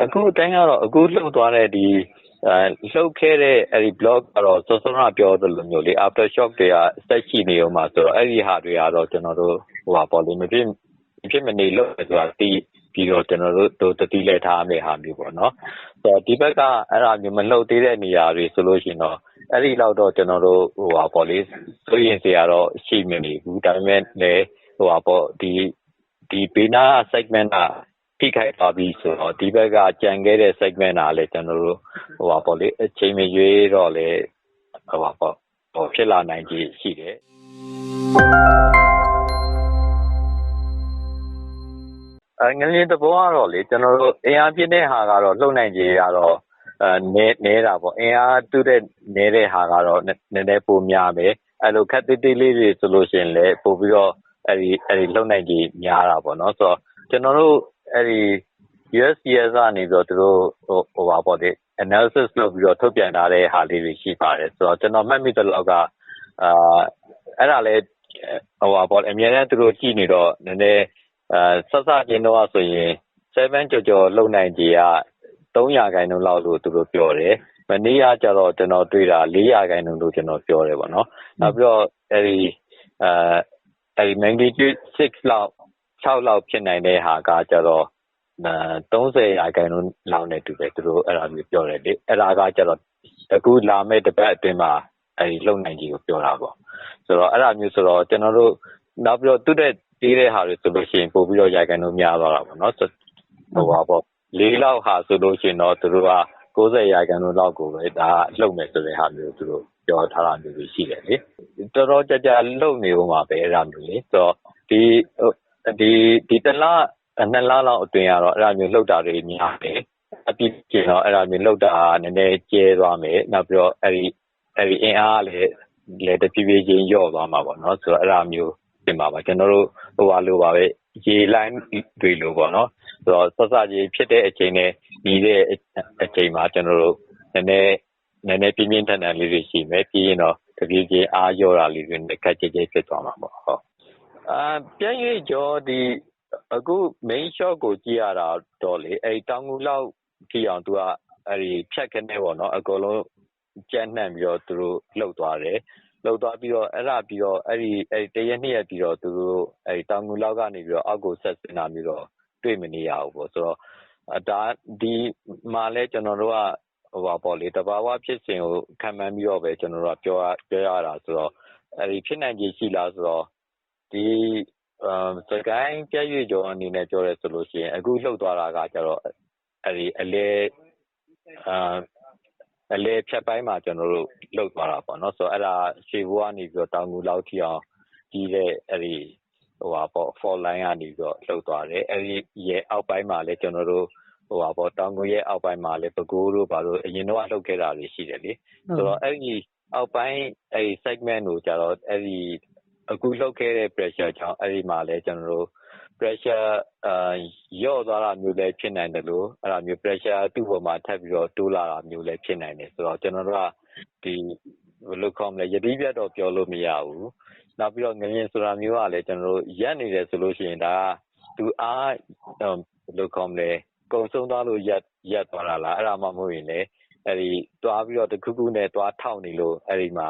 အခုအတိုင်းကတော့အခုလှုပ်သွားတဲ့ဒီအဲလှုပ်ခဲ့တဲ့အဲဒီ block ကတော့စောစောကပြောသလိုမျိုးလေ after shock တွေကဆက်ရှိနေအောင်မှာဆိုတော့အဲ့ဒီဟာတွေကတော့ကျွန်တော်တို့ဟိုပါပေါ့လေမဖြစ်မဖြစ်မနေလှုပ်တယ်ဆိုတာတီးပြီးတော့ကျွန်တော်တို့တို့တတိလဲထားမယ့်ဟာမျိုးပေါ့နော်ဆိုတော့ဒီဘက်ကအဲ့ဒါမျိုးမလှုပ်သေးတဲ့နေရာတွေဆိုလို့ရှိရင်တော့အဲ့ဒီလောက်တော့ကျွန်တော်တို့ဟိုပါပေါ့လေဆိုရင်စရာတော့ရှိမနေဘူးဒါပေမဲ့လည်းဟိုပါပေါ့ဒီဒီဘေးနာ segment က ထိခိုက်သွားပြီဆိုတော့ ဒီဘက်ကကြံခဲ့တဲ့ segment ကလည်းကျွန်တော်တို့ဟိုပါပေါ့လေအချိန်မရွေးတော့လေဟိုပါပေါ့ဟိုဖြစ်လာနိုင်ကြီးရှိတယ်အငလင်းတဘောကတော့လေကျွန်တော်တို့အင်အားပြင်းတဲ့ဟာကတော့ လှုပ်နိုင်ကြီးကတော့အဲနဲနေတာပေါ့ အင်အားတူတဲ့နေတဲ့ဟာကတော့ နည်းနည်းပိုများပဲအဲ့လိုခက်တိတိလေးတွေဆိုလို့ရှိရင်လည်း ပို့ပြီးတော့အဲ့ဒီအဲ့ဒီလှုပ်နိုင်ကြီးများတာပေါ့နော် ဆိုတော့ ကျွန်တော်တို့ အဲ့ဒီ USCS ကနေပြီးတော့သူတို့ဟိုဟိုပါပေါ့လေ analysis လုပ်ပြီးတော့ထုတ်ပြန်ထားတဲ့ဟာလေးတွေရှိပါတယ်ဆိုတော့ကျွန်တော်မှတ်မိသလောက်ကအာအဲ့ဒါလည်းဟိုပါပေါ့အများနဲ့သူတို့ကြည့်နေတော့နည်းနည်းအာဆက်စချင်းတော့ဆိုရင်7ကြော်ကြော်လုံနိုင်ကြီးက300ခိုင်နှုန်းလောက်လို့သူတို့ပြောတယ်မနေ့ကကျတော့ကျွန်တော်တွေ့တာ400ခိုင်နှုန်းလို့ကျွန်တော်ပြောတယ်ပေါ့နော်နောက်ပြီးတော့အဲ့ဒီအာအဲ့ဒီ magnitude 6လောက် 6လောက်ဖြစ်နိုင်တဲ့ဟာကကျတော့30ရာခိုင်နှုန်းလောက်နဲ့တူတယ်သူတို့အဲ့ဒါမျိုးပြောတယ်လေအဲ့ဒါကကျတော့အခုလာမယ့်တစ်ပတ်အတွင်းမှာအဲ့ဒီလုံနိုင်ကြီးကိုပြောတာပေါ့ဆိုတော့အဲ့ဒါမျိုးဆိုတော့ကျွန်တော်တို့နောက်ပြီးတော့သူတဲ့တီးတဲ့ဟာတွေဆိုလို့ရှိရင်ပို့ပြီးတော့ရာခိုင်နှုန်းများသွားတာပေါ့နော်ဟိုပါပေါ့လေးလောက်ဟာဆိုလို့ရှိရင်တော့သူတို့က90ရာခိုင်နှုန်းလောက်ကိုပဲဒါလှုပ်မယ်ဆိုတဲ့ဟာမျိုးသူတို့ပြောထားတာမျိုးရှိတယ်လေတော်တော်ကြကြလှုပ်နေဦးမှာပဲအဲ့ဒါမျိုးလေဆိုတော့ဒီ ဒီဒီတလားနှစ်လလောက်အတွင်းကတော့အဲ့ဒါမျိုးလှုပ်တာတွေများတယ်အပြည့်ကျင်တော့အဲ့ဒါမျိုးလှုပ်တာနည်းနည်းကျဲသွားမယ်နောက်ပြီးတော့အဲ့ဒီအဲ့ဒီအင်အားလည်းလည်းတဖြည်းဖြည်းချင်းယော့သွားမှာပေါ့နော်ဆိုတော့အဲ့ဒါမျိုးပြင်ပါပါကျွန်တော်တို့ဟိုပါလိုပါပဲရေလိုင်းတွေလိုပေါ့နော်ဆိုတော့ဆက်စကြီးဖြစ်တဲ့အချိန်နဲ့ညီတဲ့အချိန်မှာကျွန်တော်တို့နည်းနည်းနည်းနည်းပြင်းပြင်းထန်ထန်လေးတွေရှိမယ်ပြီးရင်တော့တဖြည်းဖြည်းအားရော့တာလေးတွေနဲ့ခက်ကြဲကြဲဖြစ်သွားမှာပေါ့ဟုတ်အာ ပြန်ရွေးကြောဒီအခု main shot ကို ကြည့်ရတာတော့လေအဲ့တောင်ငူလောက်ကြည့်အောင် သူကအဲ့ဒီဖြတ်ခနဲ့ပေါ့နော်အကုန်လုံး ကြက်နှံ့ပြီးတော့ သူတို့လှုပ်သွားတယ်လှုပ်သွားပြီးတော့ အဲ့ဒါပြီးတော့အဲ့ဒီအဲ့တရက်နှစ်ရက်ပြီးတော့ သူတို့အဲ့တောင်ငူလောက်ကနေပြီးတော့ အောက်ကို ဆက်စင်တာမျိုးတော့ တွေ့မနေရဘူးပေါ့ ဆိုတော့ဒါဒီမှာလဲကျွန်တော်တို့ကဟိုပါပေါ့လေတဘာဝဖြစ်စဉ်ကိုခံမှန်းပြီးတော့ပဲကျွန်တော်တို့ကပြောရပြောရတာဆိုတော့အဲ့ဒီဖြစ်နိုင်ခြေရှိလားဆိုတော့ ဒီစကိုင်းပြည့်ရွေကျော်အနေနဲ့ ပြောရဲဆိုလို့ရှိရင် အခုလှုပ်သွားတာကကျတော့အဲ့ဒီအလဲအာအလဲဖြတ်ပိုင်းမှာကျွန်တော်တို့လှုပ်သွားတာပေါ့နော်ဆိုတော့အဲ့ဒါရှေဘိုးကနေပြီးတော့တောင်ငူလောက်ထိအောင် ကြီးတဲ့အဲ့ဒီဟိုပါပေါ့ fall line ကနေပြီးတော့လှုပ်သွားတယ် အဲ့ဒီရဲ့ အောက်ပိုင်းမှာလည်းကျွန်တော်တို့ဟိုပါပေါ့တောင်ငူရဲ့ အောက်ပိုင်းမှာလည်းပကိုးတို့ ဘာလို့ အရင်တော့လှုပ်ခဲ့တာတွေ ရှိတယ်လေ ဆိုတော့ အဲ့ဒီ အောက်ပိုင်းအဲ့ဒီ segment ကိုကျတော့ အဲ့ဒီ အခုလှုပ်ခဲ့တဲ့ pressure ကြောင့် အဲ့ဒီမှာလည်းကျွန်တော်တို့ pressure အာရော့သွားတာမျိုးလည်း ဖြစ်နိုင်တယ်လို့အဲ့ဒါမျိုး pressure သူ့ပေါ်မှာ ထပ်ပြီးတော့ တိုးလာတာမျိုးလည်း ဖြစ်နိုင်တယ်ဆိုတော့ ကျွန်တော်တို့ကဒီဘယ်လိုခေါ်မလဲယတိပြတ်တော့ ပြောလို့မရဘူး နောက်ပြီးတော့ငရင်ဆိုတာမျိုးကလည်းကျွန်တော်တို့ရက်နေတယ်ဆိုလို့ရှိရင် ဒါသူအားဘယ်လိုခေါ်မလဲကုံဆုံးသွားလို့ရက်ရက်သွားတာလား အဲ့ဒါမှမဟုတ်ရင်လည်းအဲ့ဒီတွားပြီးတော့ တခုခုနဲ့တွားထောက်နေလို့ အဲ့ဒီမှာ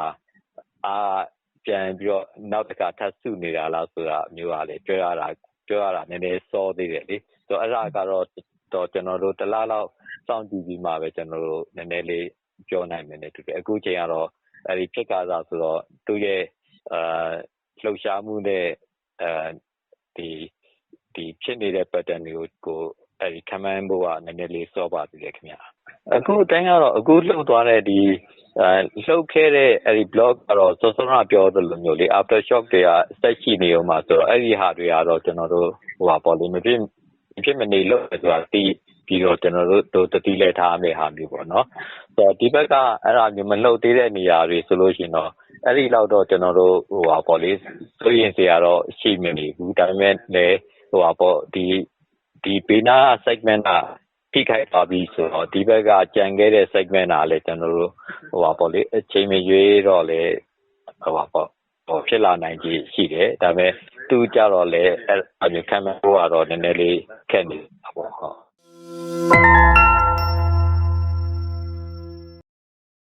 အား ပြန်ပြီးတော့ နောက်တစ်ခါ ထပ်စုနေတာလား ဆိုတာမျိုးကလည်း ပြောရတာပြောရတာနည်းနည်းစောသေးတယ်လေဆိုတော့အဲ့ဒါကတော့တော့ကျွန်တော်တို့ တလားလောက် စောင့်ကြည့်ပြီးမှပဲကျွန်တော်တို့နည်းနည်းလေး ပြောနိုင်မယ်နဲ့တူတယ် အခုချိန်ကတော့အဲ့ဒီဖြစ်ကားစားဆိုတော့ သူ့ရဲ့အာလှုပ်ရှားမှုနဲ့အဲဒီဒီဖြစ်နေတဲ့ pattern တွေကိုကိုအဲ့ဒီ command ဖို့က နည်းနည်းလေး စောပါသေးတယ်ခင်ဗျာအခုအတိုင်းကတော့ အခုလှုပ်သွားတဲ့ဒီအဲ လှုပ်ခဲ့တဲ့ အဲ့ဒီ blog ကတော့ စောစောက ပြောသလိုမျိုးလေ after shock တွေက ဆက်ရှိနေအောင်မှာဆိုတော့ အဲ့ဒီဟာတွေကတော့ ကျွန်တော်တို့ဟိုပါပေါ့လေမဖြစ်မဖြစ်မနေလို့ဆိုတာတီးပြီးတော့ ကျွန်တော်တို့တို့တတိလဲထားမယ့်ဟာမျိုးပေါ့နော်ဆိုတော့ဒီဘက်က အဲ့ဒါမျိုး မလှုပ်သေးတဲ့ နေရာတွေဆိုလို့ရှိရင်တော့ အဲ့ဒီလောက်တော့ ကျွန်တော်တို့ဟိုပါပေါ့လေဆိုရင်စရာတော့ ရှိမနေဘူး ဒါပေမဲ့လည်းဟိုပါပေါ့ဒီဒီဘေးနာ segment က ထိခိုက်သွားပြီဆိုတော့ဒီဘက်ကကြံခဲ့တဲ့ segment ကလည်းကျွန်တော်တို့ဟိုပါပေါ့လေအချိန်မရွေးတော့လေဟိုပါပေါ့ဟိုဖြစ်လာနိုင်ကြီးရှိတယ်ဒါပေမဲ့သူကြတော့လေအဲ့အမျိုးခံမဲ့ဟိုကတော့နည်းနည်းလေးခက်နေတာပေါ့ဟုတ်